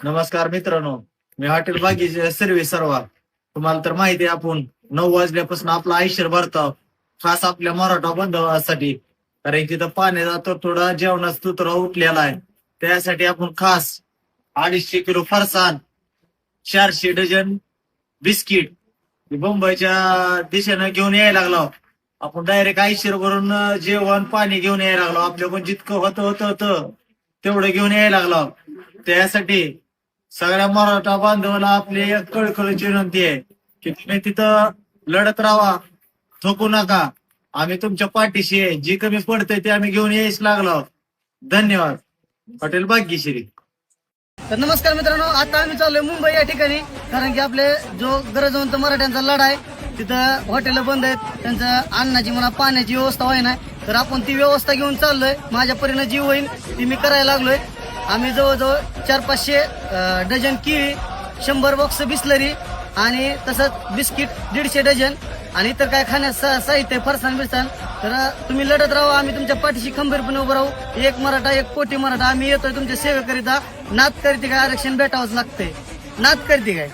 नमस्कार मित्रांनो मी हॉटेल बागीचे सर्वे सर्व तुम्हाला तर माहिती आहे आपण नऊ वाजल्यापासून आपलं आयुष्य भरतो खास आपल्या मराठा बांधवासाठी. कारण तिथं पाण्याचा तर थोडा जेवणाचा तुतरा उठलेला आहे. त्यासाठी आपण खास अडीचशे किलो फरसाण चारशे डझन बिस्किट मुंबईच्या दिशेनं घेऊन यायला लागलो आपण डायरेक्ट आयशीर भरून जेवण पाणी घेऊन यायला लागलो आपल्याकडून जितकं होतं होतं होतं तेवढं घेऊन यायला लागलो त्यासाठी सगळ्या मराठा बांधवाला आपली एक कळकळीची विनंती आहे की तुम्ही तिथं लढत राहा थोकू नका. आम्ही तुमच्या पाठीशी आहे. जी कमी पडते ते आम्ही घेऊन यायच लागलो धन्यवाद. हॉटेल भाग्यश्री. तर नमस्कार मित्रांनो आता आम्ही चाललोय मुंबई या ठिकाणी. कारण की आपले जो गरजवंत मराठ्यांचा लढा आहे तिथं हॉटेल बंद आहेत. त्यांचं अन्नाची म्हणा पाण्याची व्यवस्था होई नाही तर आपण ती व्यवस्था घेऊन चाललोय. माझ्या परीनं जी होईल ती मी करायला लागलोय. आम्ही जवळजवळ चार पाचशे डझन केळी शंभर बॉक्स बिस्लरी आणि तसंच बिस्किट दीडशे डझन आणि इतर काय खाण्यास साहित्य फरसाण बिरसाण. तर तुम्ही लढत राहू आम्ही तुमच्या पाठीशी खंबीरपणे उभं राहू. एक मराठा एक कोटी मराठा. आम्ही येतोय तुमच्या सेवेकरिता. नात करते काय? आरक्षण भेटावंच लागतंय. नात करते काय?